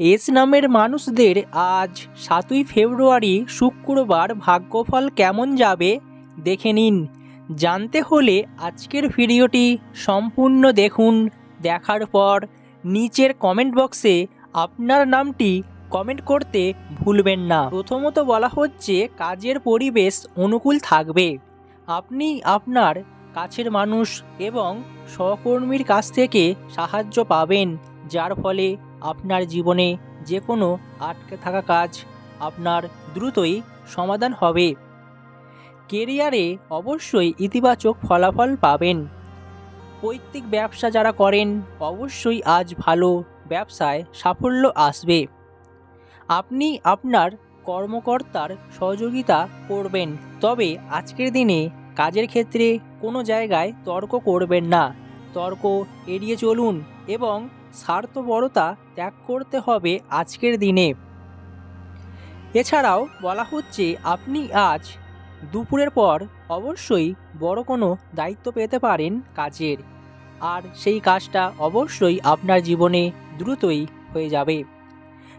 S নামের মানুষদের আজ সাতই ফেব্রুয়ারি শুক্রবার ভাগ্যফল কেমন যাবে দেখে নিন। জানতে হলে আজকের ভিডিওটি সম্পূর্ণ দেখুন। দেখার পর নিচের কমেন্ট বক্সে আপনার নামটি কমেন্ট করতে ভুলবেন না। প্রথমত বলা হচ্ছে, কাজের পরিবেশ অনুকূল থাকবে। আপনি আপনার কাছের মানুষ এবং সহকর্মীর কাছ থেকে সাহায্য পাবেন, যার ফলে আপনার জীবনে যে কোনো আটকে থাকা কাজ আপনার দ্রুতই সমাধান হবে। কেরিয়ারে অবশ্যই ইতিবাচক ফলাফল পাবেন। পৈতৃক ব্যবসা যারা করেন, অবশ্যই আজ ভালো ব্যবসায় সাফল্য আসবে। আপনি আপনার কর্মকর্তার সহযোগিতা করবেন, তবে আজকের দিনে কাজের ক্ষেত্রে কোনো জায়গায় তর্ক করবেন না। তর্ক এড়িয়ে চলুন এবং স্বার্থপরতা ত্যাগ করতে হবে আজকের দিনে। এছাড়াও বলা হচ্ছে, আপনি আজ দুপুরের পর অবশ্যই বড় কোনো দায়িত্ব পেতে পারেন কাজের। আর সেই কাজটা অবশ্যই আপনার জীবনে দ্রুতই হয়ে যাবে।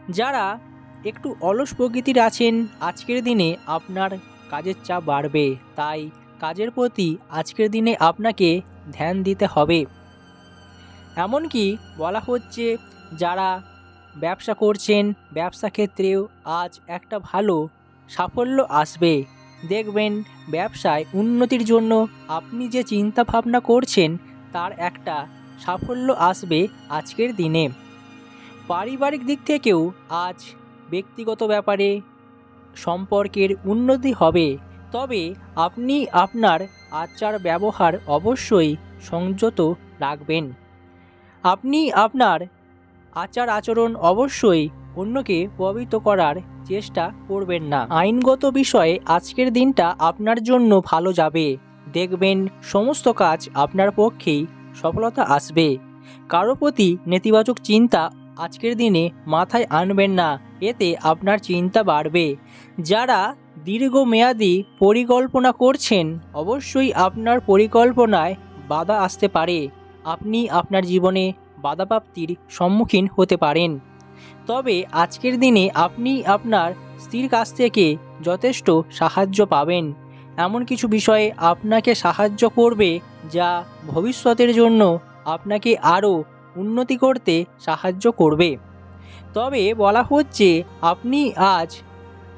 যারা একটু অলস প্রকৃতির আছেন, আজকের দিনে আপনার কাজের চাপ বাড়বে। তাই কাজের প্রতি আজকের দিনে আপনাকে ধ্যান দিতে হবে। এমনকি বলা হচ্ছে যারা ব্যবসা করছেন, ব্যবসা ক্ষেত্রেও আজ একটা ভালো সাফল্য আসবে। দেখবেন ব্যবসায় উন্নতির জন্য আপনি যে চিন্তা ভাবনা করছেন, তার একটা সাফল্য আসবে আজকের দিনে। পারিবারিক দিক থেকেও আজ ব্যক্তিগত ব্যাপারে সম্পর্কের উন্নতি হবে। তবে আপনি আপনার আচার ব্যবহার অবশ্যই সংযত রাখবেন। আপনি আপনার আচার আচরণ অবশ্যই অন্যকে প্রভাবিত করার চেষ্টা করবেন না। আইনগত বিষয়ে আজকের দিনটা আপনার জন্য ভালো যাবে। দেখবেন সমস্ত কাজ আপনার পক্ষেই সফলতা আসবে। কারও প্রতি নেতিবাচক চিন্তা আজকের দিনে মাথায় আনবেন না। এতে আপনার চিন্তা বাড়বে। যারা দীর্ঘমেয়াদী পরিকল্পনা করছেন, অবশ্যই আপনার পরিকল্পনায় বাধা আসতে পারে। আপনি আপনার জীবনে বাধাপ্রাপ্তির সম্মুখীন হতে পারেন। তবে আজকের দিনে আপনি আপনার স্ত্রীর কাছ থেকে যথেষ্ট সাহায্য পাবেন। এমন কিছু বিষয়ে আপনাকে সাহায্য করবে যা ভবিষ্যতের জন্য আপনাকে আরও উন্নতি করতে সাহায্য করবে। তবে বলা হচ্ছে, আপনি আজ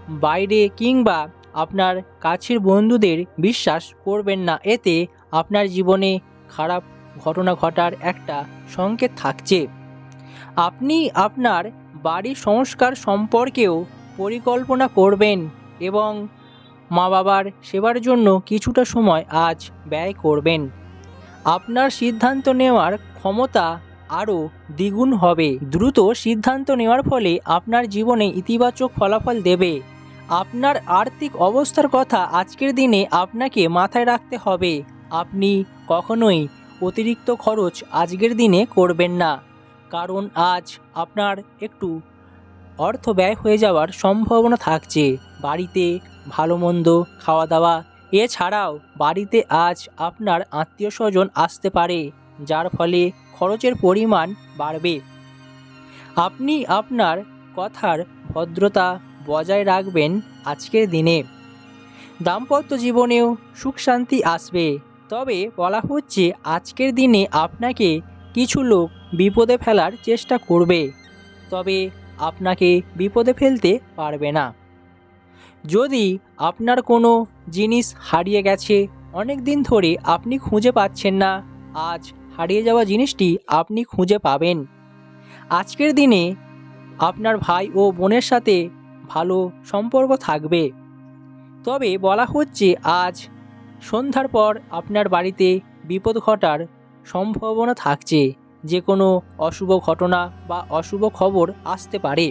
বাইরে কিংবা আপনার কাছের বন্ধুদের বিশ্বাস করবেন না। এতে আপনার জীবনে খারাপ ঘটনা ঘটার একটা সংকেত থাকছে। আপনি আপনার বাড়ির সংস্কার সম্পর্কেও পরিকল্পনা করবেন এবং মা বাবার সেবার জন্য কিছুটা সময় আজ ব্যয় করবেন। আপনার সিদ্ধান্ত নেওয়ার ক্ষমতা আরও দ্বিগুণ হবে। দ্রুত সিদ্ধান্ত নেওয়ার ফলে আপনার জীবনে ইতিবাচক ফলাফল দেবে। আপনার আর্থিক অবস্থার কথা আজকের দিনে আপনাকে মাথায় রাখতে হবে। আপনি কখনোই অতিরিক্ত খরচ আজকের দিনে করবেন না। কারণ আজ আপনার একটু অর্থ ব্যয় হয়ে যাওয়ার সম্ভাবনা থাকছে। বাড়িতে ভালো মন্দ খাওয়া দাওয়া এছাড়াও বাড়িতে আজ আপনার আত্মীয় স্বজন আসতে পারে, যার ফলে খরচের পরিমাণ বাড়বে। আপনি আপনার কথার ভদ্রতা বজায় রাখবেন আজকের দিনে। দাম্পত্য জীবনেও সুখ শান্তি আসবে। তবে বলা হচ্ছে আজকের দিনে আপনাকে কিছু লোক বিপদে ফেলার চেষ্টা করবে। তবে আপনাকে বিপদে ফেলতে পারবে না। যদি আপনার কোনো জিনিস হারিয়ে গেছে, অনেক দিন ধরে আপনি খুঁজে পাচ্ছেন না, আজ হারিয়ে যাওয়া জিনিসটি আপনি খুঁজে পাবেন। আজকের দিনে আপনার ভাই ও বোনের সাথে ভালো সম্পর্ক থাকবে। তবে বলা হচ্ছে আজ সন্ধ্যার পর আপনার বাড়িতে বিপদ ঘটার সম্ভাবনা থাকছে, যে কোনো অশুভ ঘটনা বা অশুভ খবর আসতে পারে।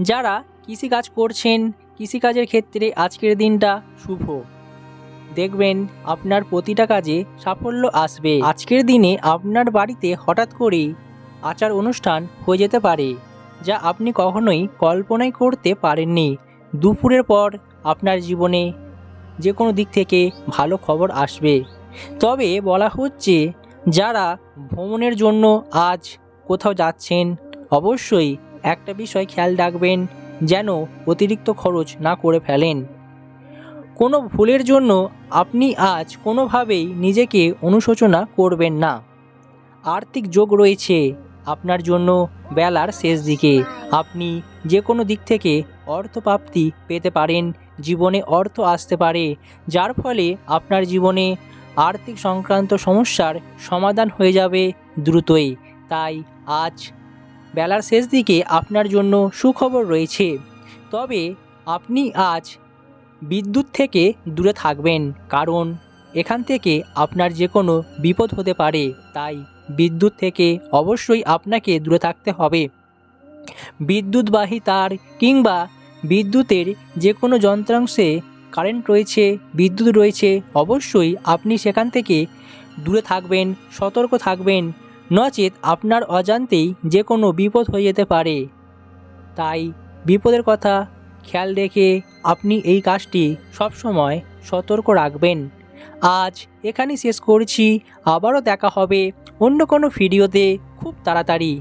যারা কৃষিকাজ করছেন, কৃষিকাজের ক্ষেত্রে আজকের দিনটা শুভ। দেখবেন আপনার প্রতিটা কাজে সাফল্য আসবে। আজকের দিনে আপনার বাড়িতে হঠাৎ করেই আচার অনুষ্ঠান হয়ে যেতে পারে, যা আপনি কখনোই কল্পনাই করতে পারেননি। দুপুরের পর আপনার জীবনে যে কোনো দিক থেকে ভালো খবর আসবে। তবে বলা হচ্ছে, যারা ভ্রমণের জন্য আজ কোথাও যাচ্ছেন, অবশ্যই একটা বিষয় খেয়াল রাখবেন, যেন অতিরিক্ত খরচ না করে ফেলেন। কোনো ভুলের জন্য আপনি আজ কোনোভাবেই নিজেকে অনুশোচনা করবেন না। আর্থিক যোগ রয়েছে আপনার জন্য বেলার শেষ দিকে। আপনি যে কোনো দিক থেকে অর্থপ্রাপ্তি পেতে পারেন, জীবনে অর্থ আসতে পারে, যার ফলে আপনার জীবনে আর্থিক সংক্রান্ত সমস্যার সমাধান হয়ে যাবে দ্রুতই। তাই আজ বেলার শেষ দিকে আপনার জন্য সুখবর রয়েছে। তবে আপনি আজ বিদ্যুৎ থেকে দূরে থাকবেন, কারণ এখান থেকে আপনার যে কোনো বিপদ হতে পারে, তাই বিদ্যুৎ থেকে অবশ্যই আপনাকে দূরে থাকতে হবে। বিদ্যুৎবাহী তার কিংবা বিদ্যুতের যে কোনো যন্ত্রাংশে কারেন্ট রয়েছে, বিদ্যুৎ রয়েছে, অবশ্যই আপনি সেখান থেকে দূরে থাকবেন, সতর্ক থাকবেন। নচেত আপনার অজান্তেই যে কোনো বিপদ হয়ে যেতে পারে। তাই বিপদের কথা খেয়াল রেখে আপনি এই কাজটি সবসময় সতর্ক রাখবেন। আজ এখানেই শেষ করছি। আবারও দেখা হবে অন্য কোনো ভিডিওতে খুব তাড়াতাড়ি।